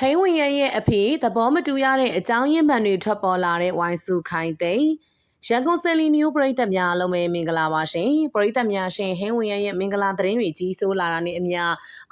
ဟိန်းဝင်ရရဲ့အဖေသဘောမတူရတဲ့အကြောင်းရင်းမှန်တွေထွက်ပေါ်လာတဲ့ဝိုင်းစုခိုင်သိန်း ရန်ကုန်စလီနျူပရိသတ်များအလုံးပဲမင်္ဂလာပါရှင်ပရိသတ်များရှင်ဟင်းဝင်ရရဲ့မင်္ဂလာသတင်းတွေကြီးစိုးလာတာနဲ့အမျှ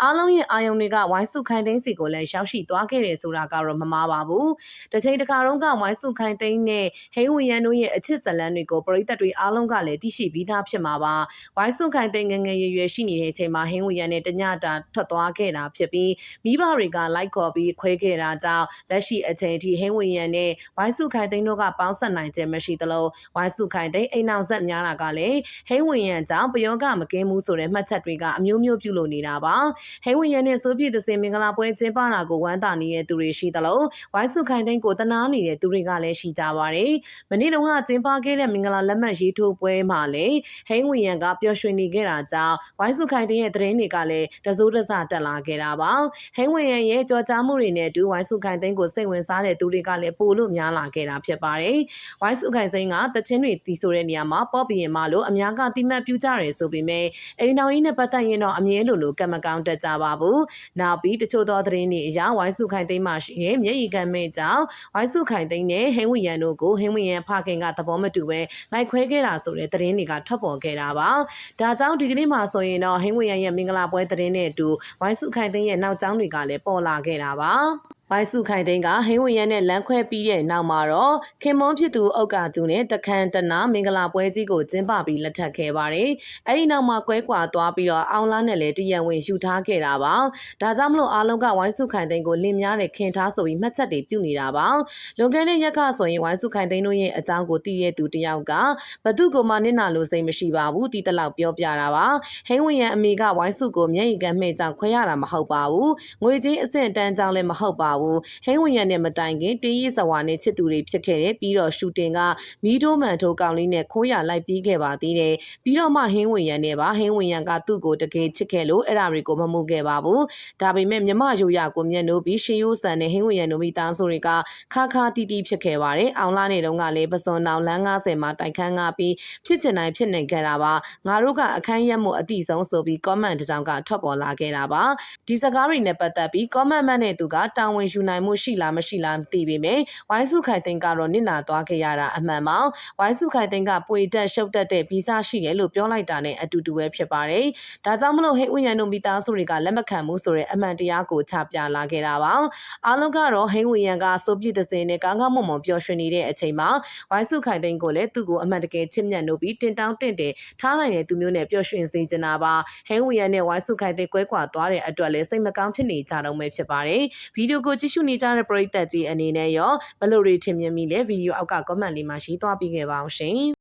အားလုံးရဲ့အာယုံတွေကဝိုင်းစုခိုင်သိန်းစီကိုလည်းရောက်ရှိသွားခဲ့တယ်ဆိုတာကတော့မမှားပါဘူးတစ်ချိန်တစ်ခါတော့ကဝိုင်းစုခိုင်သိန်းနဲ့ဟင်းဝင်ရတို့ရဲ့အချစ်ဇလန်းတွေကိုပရိသတ်တွေအားလုံးကလည်းသိရှိပြီးသားဖြစ်မှာပါဝိုင်းစုခိုင်သိန်းငယ်ငယ်ရွယ်ရွယ်ရှိနေတဲ့အချိန်မှာဟင်းဝင်ရနဲ့တညတာထွက်သွားခဲ့တာဖြစ်ပြီးမိဘတွေကလိုက်ခေါ်ပြီးခွဲခဲ့တာကြောင့်လက်ရှိအချိန်ထိဟင်းဝင်ရနဲ့ဝိုင်းစုခိုင်သိန်းတို့ကပေါင်းဆက်နိုင်ခြင်းမရှိသလိုဝိုင်းစုခိုင်သိန်းအိမ်အောင်ဆက်များတာကလည်းဟိန်းဝင်ရန်ကြောင့်ပယောဂမကင်းမှုဆိုတဲ့မှတ်ချက်တွေကအမျိုးမျိုးပြုလုပ်နေတာပါဟိန်းဝင်ရန်နဲ့ဆိုပြည့်သစင်မင်္ဂလာပွဲကျင်းပတာကိုဝမ်းသာနေတဲ့သူတွေရှိသလိုဝိုင်းစုခိုင်သိန်းကိုတနာနေတဲ့သူတွေကလည်းရှိကြပါတယ်မနေ့တုန်းကကျင်းပခဲ့တဲ့မင်္ဂလာလက်မှတ်ရေးထိုးပွဲမှာလည်းဟိန်းဝင်ရန်ကပျော်ရွှင်နေခဲ့တာကြောင့်ဝိုင်းစုခိုင်သိန်းရဲ့သတင်းတွေကလည်းတစိုးတစတက်လာခဲ့တာပါဟိန်းဝင်ရန်ရဲ့ကြော်ကြားမှုတွေနဲ့အတူဝိုင်းစုခိုင်သိန်းကိုစိတ်ဝင်စားတဲ့သူတွေကလည်းပိုလို့များလာခဲ့တာဖြစ်ပါတယ်ဝိုင်းစုခိုင်သိန်းကတချင်းတွေတီဆိုတဲ့နေရာမှာပေါ့ဘီရင်မလို့အများကတိမှတ်ပြုကြတယ်ဆိုပေမဲ့အိမ်တော်ကြီးနဲ့ပတ်သက်ရင်တော့အမြဲလိုလိုကံမကောင်းတတ်ကြပါဘူး။နောက်ပြီးတချို့သောသတင်းတွေအရဝိုင်းစုခိုင်သိမ်းမှရှိတဲ့မျက်ရည်ကမ်းမဲ့ကြောင့်ဝိုင်းစုခိုင်သိမ်းနဲ့ဟင်းဝီရန်တို့ကိုဟင်းဝီရန်ဖခင်ကသဘောမတူပဲလိုက်ခွဲခဲ့တာဆိုတဲ့သတင်းတွေကထွက်ပေါ်ခဲ့တာပါ။ဒါကြောင့်ဒီကနေ့မှာဆိုရင်တော့ဟင်းဝီရန်ရဲ့မင်္ဂလာပွဲသတင်းနဲ့အတူဝိုင်းစုခိုင်သိမ်းရဲ့နောက်ကျောင်းတွေကလည်းပေါ်လာခဲ့တာပါ။ ဝိုင်းစုခိုင်သိန်းကဟင်းဝင်ရနဲ့လမ်းခွဲပြီးရဲ့နောက်မှာတော့ခင်မွန်းဖြစ်သူအုတ်ကကျူနဲ့တခန်တနာမင်္ဂလာပွဲကြီးကိုကျင်းပပြီးလက်ထပ်ခဲ့ပါတယ်။အဲဒီနောက်မှာကွဲကွာသွားပြီးတော့အောင်လားနဲ့လည်းတရံဝင်ယူထားခဲ့တာပါ။ဒါကြောင့်မလို့အားလုံးကဝိုင်းစုခိုင်သိန်းကိုလင်များနဲ့ခင်ထားဆိုပြီးမှတ်ချက်တွေပြုနေတာပါ။လွန်ခဲ့တဲ့ရက်ကဆိုရင်ဝိုင်းစုခိုင်သိန်းတို့ရဲ့အကြောင်းကိုသိရသူတယောက်ကဘသူကမှနင့်နာလို့စိတ်မရှိပါဘူးတီးတလောက်ပြောပြတာပါ။ဟင်းဝင်ရအမေကဝိုင်းစုကိုမျက်ရည်ကမှဲ့ကြောင်ခွဲရတာမဟုတ်ပါဘူး။ငွေကြီးအဆင့်တန်းကြောင်လည်းမဟုတ်ပါဘူးဟိန်းဝင်ရနဲ့မတိုင်ခင်တေးရီစဝါနဲ့ချစ်သူတွေဖြစ်ခဲ့တယ်ပြီးတော့ရှူတင်ကမီးတိုးမှန်ထိုးကောင်လေးနဲ့ခိုးရလိုက်ပြီးခဲ့ပါသေးတယ်ပြီးတော့မှဟင်းဝင်ရနဲ့ပါဟင်းဝင်ရကသူ့ကိုတကယ်ချစ်ခဲ့လို့အဲ့ဒါတွေကိုမမှုခဲ့ပါဘူးဒါပေမဲ့မြမရိုးရကိုမျက်နှိုးပြီးရှင်ရိုးဆန်နဲ့ဟင်းဝင်ရတို့မိသားစုတွေကခါခါတီးတီးဖြစ်ခဲ့ပါတယ်အောင်လာနေတုန်းကလည်းပစွန်တောင်လမ်း90မှာတိုက်ခန်းကပြီးဖြစ်ချင်တိုင်းဖြစ်နေခဲ့တာပါငါတို့ကအခန်းရက်မှုအတိဆုံးဆိုပြီး comment တစ်ကြောင်ကထွက်ပေါ်လာခဲ့တာပါဒီစကားတွေနဲ့ပတ်သက်ပြီး comment မှတ်တဲ့သူကတာဝန်ယူနိုင်မှုရှိလားမရှိလားမသိပေမဲ့ဝိုင်းစုခိုင်သိန်းကတော့နစ်နာသွားခဲ့ရတာအမှန်ပါဝိုင်းစုခိုင်သိန်းကပွေတက်ရှုပ်တက်တဲ့ဗီဇရှိတယ်လို့ပြောလိုက်တာနဲ့အတူတူပဲဖြစ်ပါတယ်ဒါကြောင့်မလို့ဟိတ်ဝင်းရန်တို့မိသားစုတွေကလက်မခံမှုဆိုတဲ့အမှန်တရားကိုချပြလာခဲ့တာပါအားလုံးကတော့ဟိတ်ဝင်းရန်ကစိုးပြည့်တဲ့စင်နဲ့ကောင်းကောင်းမွန်မွန်ပျော်ရွှင်နေတဲ့အချိန်မှာဝိုင်းစုခိုင်သိန်းကိုလည်းသူ့ကိုအမှန်တကယ်ချစ်မြတ်လို့ပြီးတင်တောင်းတင့်တယ်ထားနိုင်တဲ့သူမျိုးနဲ့ပျော်ရွှင်စေချင်တာပါဟိတ်ဝင်းရန်နဲ့ဝိုင်းစုခိုင်သိန်းကွဲကွာသွားတဲ့အတွက်လည်းစိတ်မကောင်းဖြစ်နေကြတော့မှဖြစ်ပါတယ်ဗီဒီယိုကိုကြည့်ရှုနေကြတဲ့ပရိသတ်ကြီးအနေနဲ့ရောဘယ်လိုတွေထင်မြင်မိလဲဗီဒီယိုအောက်က comment လေးမှာရေးသွားပေးခဲ့ပါအောင်ရှင်